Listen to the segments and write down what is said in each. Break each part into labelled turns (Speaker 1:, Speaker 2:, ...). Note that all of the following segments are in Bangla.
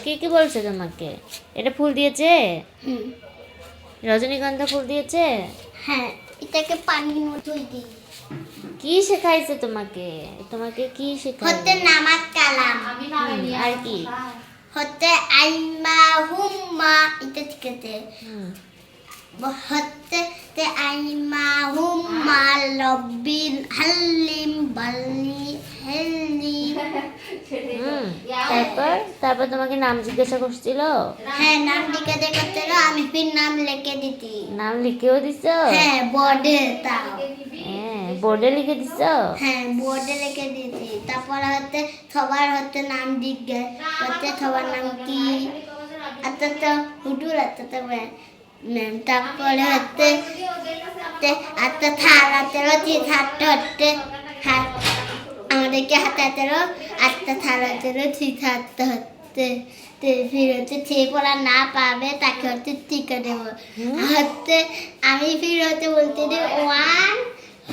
Speaker 1: কে কি বলছে তোমাকে? এটা ফুল দিয়েছে? রজনীগন্ধা ফুল দিয়েছে?
Speaker 2: হ্যাঁ এটাকে পানির মধ্যে দিই।
Speaker 1: কি শেখাইছে তোমাকে? তোমাকে কি শেখাই?
Speaker 2: হতে নামাজ কালাম।
Speaker 1: আর কি?
Speaker 2: হতে আইমা হুম্মা এটা ঠিক আছে হতে আইমা হুম্মা লব্বিন হাল্লিম বাল্লি হেল্লিম
Speaker 1: হুম তারপর তারপর তোমাকে নাম জিজ্ঞাসা করছিল?
Speaker 2: হ্যাঁ নাম করতে গেলে আমি ফির নাম লিখে দিতি
Speaker 1: নাম লিখেও দিছ?
Speaker 2: হ্যাঁ বোর্ডে তাও।
Speaker 1: হ্যাঁ বোর্ডে লিখে দিছ?
Speaker 2: হ্যাঁ বোর্ডে লিখে দিতি তারপরে হচ্ছে সবার হচ্ছে নাম জিজ্ঞেস করতে সবার নাম কি? আচ্ছা তো হুডুর আচ্ছা তো ম্যাম। তারপরে হচ্ছে তে- আচ্ছা থাল হাতেরও চিজ হচ্ছে হাত আমাদেরকে হাতে হাতেরও আটটা থাল চিজ হাতটা হচ্ছে ফির হচ্ছে যে পড়া না পাবে তাকে হচ্ছে টিকা দেবো। হচ্ছে আমি ফির হচ্ছে বলতে দিই ওয়ান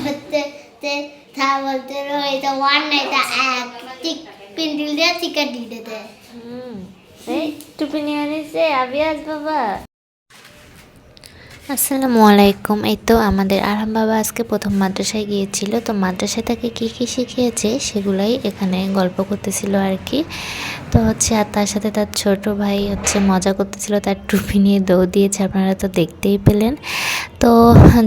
Speaker 2: হচ্ছে তে থা বলতে রো এটা ওয়ান না এটা এক। টিক পিন্ডিল দিয়ে টিকা দিয়ে দেয়
Speaker 1: হুম। এই টুপি নিয়ে নিছে আবিয়াস বাবা। আসসালামু আলাইকুম। এই তো আমাদের আরাম বাবা আজকে প্রথম মাদ্রাসায় গিয়েছিল। তো মাদ্রাসায় তাকে কী কী শিখিয়েছে সেগুলাই এখানে গল্প করতেছিল আর কি তো হচ্ছে আর তার সাথে তার ছোট ভাই হচ্ছে মজা করতেছিল। তার টুপি নিয়ে দৌড় দিয়েছে। আপনারা তো দেখতেই পেলেন। তো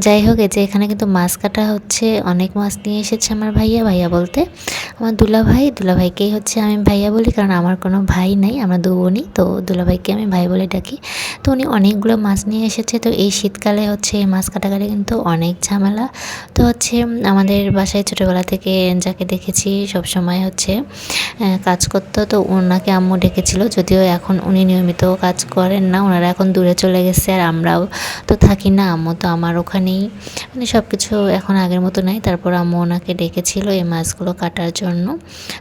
Speaker 1: যাই হোক, এই যে এখানে কিন্তু মাছ কাটা হচ্ছে, অনেক মাছ নিয়ে এসেছে আমার ভাইয়া ভাইয়া বলতে। আমার দুলা ভাই দুলা ভাইকেই হচ্ছে আমি ভাইয়া বলি, কারণ আমার কোনো ভাই নাই, আমরা দু বোনই, তো দুলা ভাইকে আমি ভাই বলে ডাকি। তো উনি অনেকগুলো মাছ নিয়ে এসেছে, তো এই শীতকালে হচ্ছে মাছ কাটাকাটি কিন্তু অনেক ঝামেলা। তো হচ্ছে আমাদের বাসায় ছোটোবেলা থেকে যাকে দেখেছি, সব সময় হচ্ছে কাজ করতো, তো ওনাকে আম্মু ডেকেছিল, যদিও এখন উনি নিয়মিত কাজ করেন না, ওনারা এখন দূরে চলে গেছে, আর আমরাও তো থাকি না, আম্মু তো আমার ওখানেই। মানে সব কিছু এখন আগের মতো নাই। তারপর আম্মু ওনাকে ডেকেছিল এই মাছগুলো কাটার জন্য।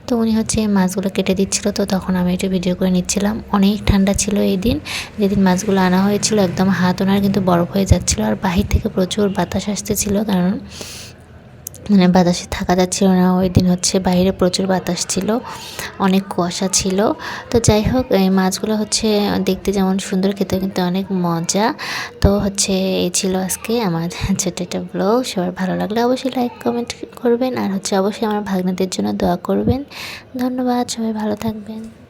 Speaker 1: তো উনি হচ্ছে এই মাছগুলো কেটে দিচ্ছিল। তো তখন আমি একটু ভিডিও করে নিচ্ছিলাম। অনেক ঠান্ডা ছিল এই দিন। যেদিন মাছগুলো আনা হয়েছিল, একদম হাত ওনার কিন্তু বরফ হয়ে যাচ্ছিল। আর বাহির থেকে প্রচুর বাতাস আসতেছিল কারণ মানে বাতাসে থাকা যাচ্ছিল না। ওই দিন হচ্ছে বাইরে প্রচুর বাতাস ছিল, অনেক কুয়াশা ছিল। তো যাই হোক, এই মাছগুলো হচ্ছে দেখতে যেমন সুন্দর খেতে কিন্তু অনেক মজা। তো হচ্ছে এই ছিল আজকে আমার ছোট একটা ব্লগ সবার ভালো লাগলে অবশ্যই লাইক কমেন্ট করবেন। আর হচ্ছে অবশ্যই আমার ভাগ্নাদের জন্য দোয়া করবেন। ধন্যবাদ, সবাই ভালো থাকবেন।